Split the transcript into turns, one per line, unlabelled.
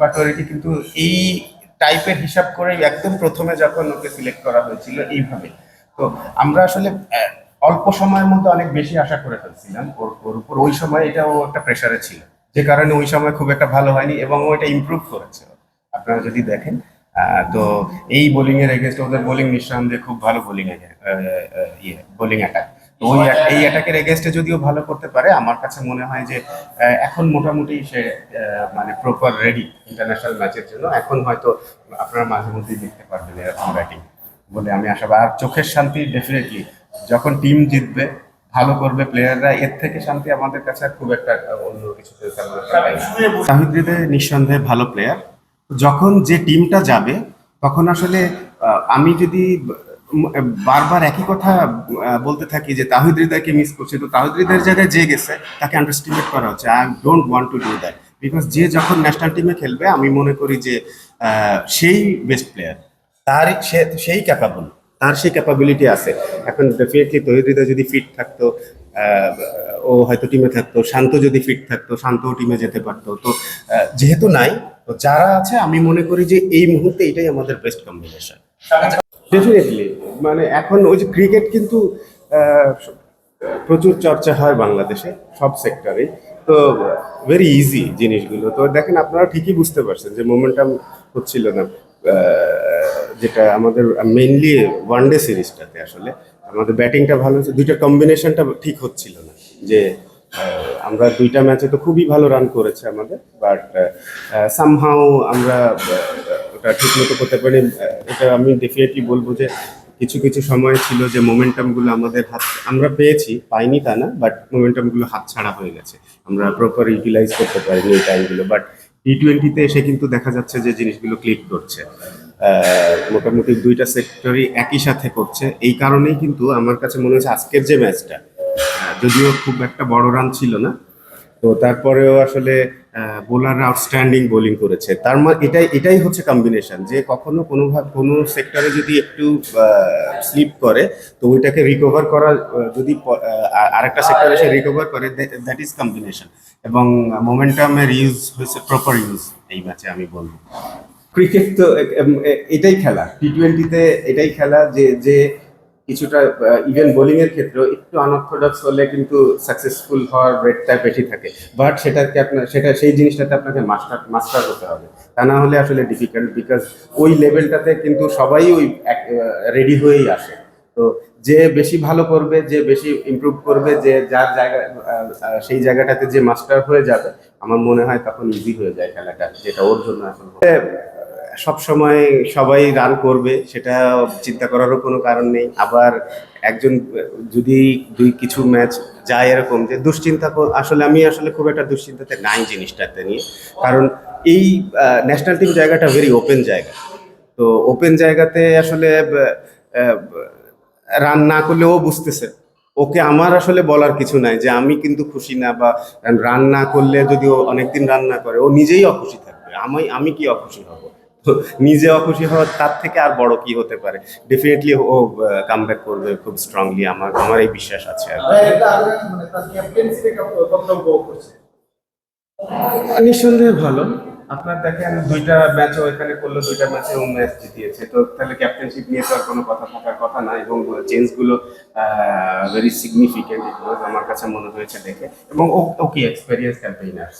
পাটোয়ারিকে কিন্তু এই টাইপের হিসাব করে একদম প্রথমে যখন ওকে সিলেক্ট করা হয়েছিল এইভাবে। তো আমরা আসলে অল্প সময়ের মধ্যে অনেক বেশি আশা করে ফেলছিলাম ওর ওর উপর। ওই সময় এটাও একটা প্রেসারে ছিল। যে কারণে ওই সময় খুব একটা ভালো হয়নি এবং ও এটা ইমপ্রুভ করেছে। আপনারা যদি দেখেন তো এই বোলিং এর এগেনস্ট ওদের বোলিং নিঃসন্দেহে খুব ভালো বোলিং ইয়ে বোলিং অ্যাটাক তো ওই এই অ্যাটাকের এগেনস্টে যদিও ভালো করতে পারে আমার কাছে মনে হয় যে এখন মোটামুটি সে মানে প্রপার রেডি ইন্টারন্যাশনাল ম্যাচের জন্য। এখন হয়তো আপনারা মাঝে মধ্যেই দেখতে পারবেন এরকম ব্যাটিং বলে আমি আশাবাদ। আর চোখের শান্তি ডেফিনেটলি যখন টিম জিতবে ভালো করবে প্লেয়াররা এর থেকে শান্তি আমাদের কাছে আর খুব একটা অন্য কিছু হৃদয় নিঃসন্দেহে ভালো প্লেয়ার যখন যে টিমটা যাবে তখন আসলে আমি যদি বারবার একই কথা বলতে থাকি যে তাহিদ হৃদয়কে মিস করছি। তো তাহিদ হৃদয়ের জায়গায় যে গেছে, তাকে আন্ডারস্টিমেট করা হচ্ছে। I don't want to do that because যে যখন ন্যাশনাল টিমে খেলবে, আমি মনে করি যে সেই বেস্ট প্লেয়ার তার সেই ক্যাপাবল তার সেই ক্যাপাবিলিটি আছে। এখন ডেফিনেটলি তহিদ হৃদয় যদি ফিট থাকতো ও হয়তো টিমে থাকতো, শান্ত যদি ফিট থাকতো, শান্তও টিমে যেতে পারতো। তো যেহেতু নাই, তো যারা আছে, আমি মনে করি যে এই মুহূর্তে এটাই আমাদের বেস্ট কম্বিনেশন ডেফিনেটলি মানে এখন ওই যে ক্রিকেট কিন্তু প্রচুর চর্চা হয় বাংলাদেশে, সব সেক্টরে তো ভেরি ইজি জিনিসগুলো। তো দেখেন, আপনারা ঠিকই বুঝতে পারছেন যে মোমেন্টাম হচ্ছিল না। যেটা আমাদের মেইনলি ওয়ান ডে সিরিজটাতে আসলে। আমাদের ব্যাটিংটা ভালো হচ্ছে, দুইটা কম্বিনেশনটা ঠিক হচ্ছিল না। যে আমরা দুইটা ম্যাচে তো খুবই ভালো রান করেছে আমাদের বাট সামহাও আমরা ওটা ঠিক মতো করতে পারি এটা আমি ডেফিনেটলি বলব যে কিছু কিছু সময় ছিল যে মোমেন্টামগুলো আমাদের হাত, আমরা পেয়েছি, পাইনি তা না বাট মোমেন্টামগুলো হাত ছাড়া হয়ে গেছে। আমরা প্রপার ইউটিলাইজ করতে পারিনি এই টাইমগুলো বাট টি টোয়েন্টিতে এসে কিন্তু দেখা যাচ্ছে যে জিনিসগুলো ক্লিক করছে। মোটামুটি দুইটা সেক্টরই একই সাথে করছে। এই কারণেই কিন্তু আমার কাছে মনে হচ্ছে আজকের যে ম্যাচটা যদিও খুব একটা বড় রান ছিল না, তো তারপরেও আসলে বোলার আউটস্ট্যান্ডিং বোলিং করেছে। তার মানে এটাই এটাই হচ্ছে কম্বিনেশন যে কখনো কোনো ভাব কোনো সেক্টরে যদি একটু স্লিপ করে, তো ওইটাকে রিকভার করা যদি আরেকটা সেক্টরে এসে রিকভার করে দ্যাট ইজ কম্বিনেশন এবং মোমেন্টামের ইউজ হয়েছে প্রপার ইউজ এই ম্যাচে আমি বলব। ক্রিকেট তো এটাই খেলা। টি টোয়েন্টিতে এটাই খেলা, যে যে কিছুটা ইভেন বোলিং এর ক্ষেত্রেও একটু আনঅর্থোডক্স হলে কিন্তু সাকসেসফুল হওয়ার রেটটা বেশি থাকে। বাট সেটাকে আপনার সেটা, সেই জিনিসটাতে আপনাকে মাস্টার মাস্টার হতে হবে। তা না হলে আসলে ডিফিকাল্ট বিকজ ওই লেভেলটাতে কিন্তু সবাই ওই রেডি হয়েই আসে। তো যে বেশি ভালো করবে, যে বেশি ইমপ্রুভ করবে, যে যার জায়গা সেই জায়গাটাতে যে মাস্টার হয়ে যাবে, আমার মনে হয় তখন ইজি হয়ে যায় খেলাটা, যেটা ওর জন্য এখন সব সময় সবাই রান করবে, সেটা চিন্তা করারও কোনো কারণ নেই। আবার একজন যদি দুই কিছু ম্যাচ যায় এরকম যে দুশ্চিন্তা আসলে আমি আসলে খুব একটা দুশ্চিন্তাতে নাই জিনিসটাতে নিয়ে। কারণ এই ন্যাশনাল টিম জায়গাটা ভেরি ওপেন জায়গা। তো ওপেন জায়গাতে আসলে রান না করলে ও বুঝতেছে। ওকে আমার আসলে বলার কিছু নাই যে আমি কিন্তু খুশি না বা রান না করলে যদি ও অনেকদিন রান না করে, ও নিজেই অখুশি থাকবে। আমি আমি কি অখুশি হব? নিজে অখুশি হওয়ার তার থেকে আর বড় কি হতে পারে? ডেফিনেটলি ও কাম ব্যাক করবে খুব স্ট্রংলি আমার আমার এই বিশ্বাস আছে আর নিঃসন্দেহে ভালো। আপনার দেখেন দুইটা ম্যাচও এখানে করল দুইটা ম্যাচে ও ম্যাচ জিতিয়েছে। তো তাহলে ক্যাপ্টেনশিপ নিয়ে তো আর কোনো কথা থাকার কথা না এবং চেঞ্জগুলো ভেরি সিগনিফিকেন্ট আমার কাছে মনে হয়েছে দেখে। এবং ও ও কি এক্সপেরিয়েন্স ক্যাম্পেইনার